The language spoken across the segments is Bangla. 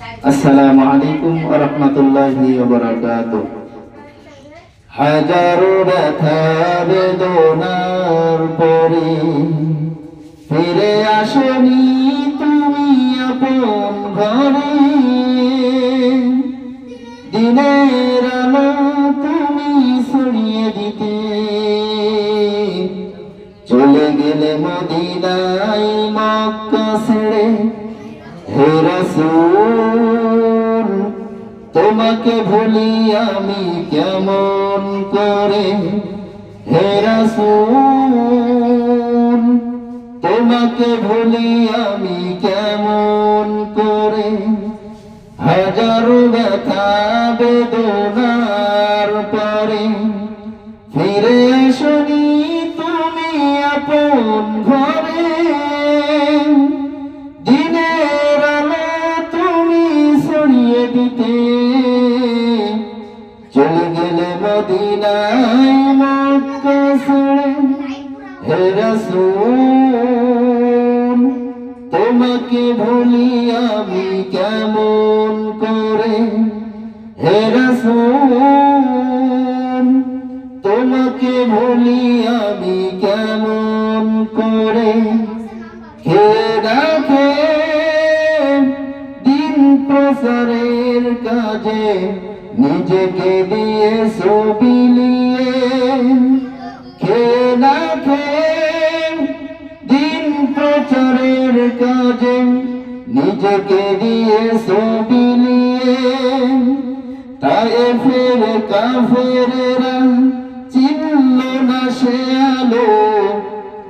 আসসালামু আলাইকুম ওয়া রাহমাতুল্লাহি ওয়া বারাকাতুহু হাজারো ব্যথা বেদনার পরে ফিরে আসনি তুমি আপন ঘরে দিনের আলো তুমি ছড়িয়ে দিতে চলে গেলে মদিনায় মক্কা ছেড়ে হে রাসূল, তোমাকে ভুলি আমি কেমন করে? হে রাসূল, তোমাকে ভুলি আমি কেমন করে? হাজারো ব্যথা বেদনার পরে ফিরে আসনি তুমি আপন ঘরে। মদিনায় মক্কা ছেড়ে হে রাসূল তোমাকে ভুলি আমি কেমন করে? হে রাসূল, তোমাকে ভুলি আমি কেমন করে? কে রাখে, দিন প্রসারের কাজে নিজেকে দিয়ে সবিলিয়ে কে রাখে দিন প্রচারের কাজে নিজেকে দিয়ে সবিলিয়ে তাই ফের কাফেরেরা চিনল না সে আলো।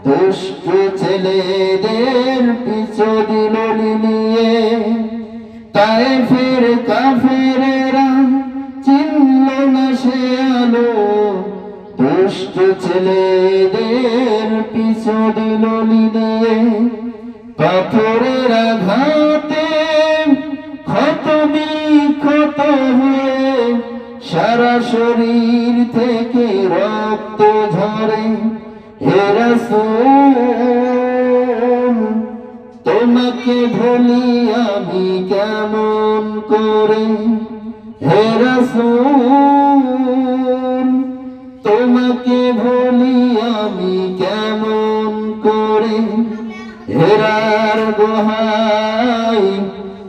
দুষ্ট ছেলেদের পিছু দিল নিয়ে। তাই ফের কাফেরেরা দুষ্ট ছেলেদের পিছু দিল নিয়ে পাথরের আঘাতে ক্ষত বিক্ষত হয়ে সারা শরীর থেকে রক্ত ঝরে। হে রাসূল, তোমাকে ভুলি আমি কেমন করে? হে রাসূল তোমাকে ভুলি আমি কেমন করে? হেরার গোহাই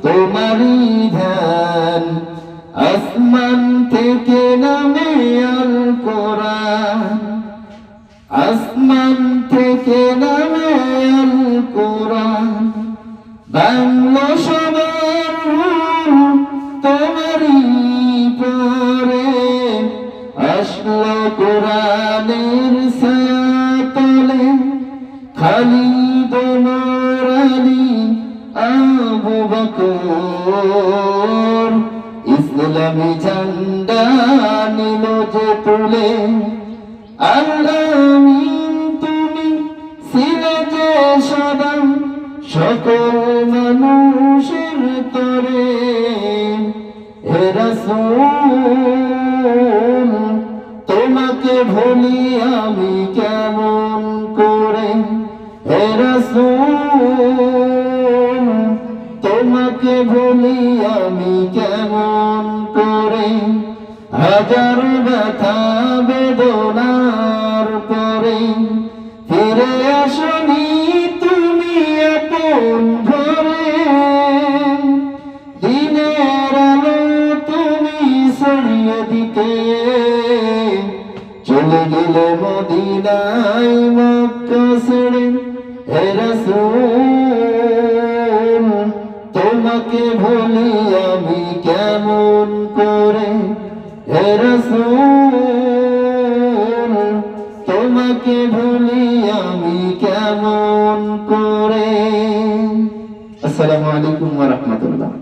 তোমারই ধ্যান। আসমান থেকে নামে আল কোরআন। আসমান থেকে নামে আল কোরআন। বাংলো কোরআনের সাতলে খালি দোমরালি আবু বকর। ইসলামী ঝান্ডা নিল যে তুলে আল্লামিন তুমি ছিলে যে সদা সকল মানুষের তরে। হে রাসূল! ভুলি আমি কেমন করে? তোমাকে ভুলি আমি কেমন করে? হাজার ব্যথা, বেদনার পরে ফিরে আসনি তুমি আপন চলে গেলে মদিনায় মক্কা ছেড়ে, হে রাসূল, তোমাকে ভুলি আমি কেমন করে? হে রাসূল, তোমাকে ভুলি আমি কেমন করে? আসসালামু আলাইকুম ওয়া রাহমাতুল্লাহ।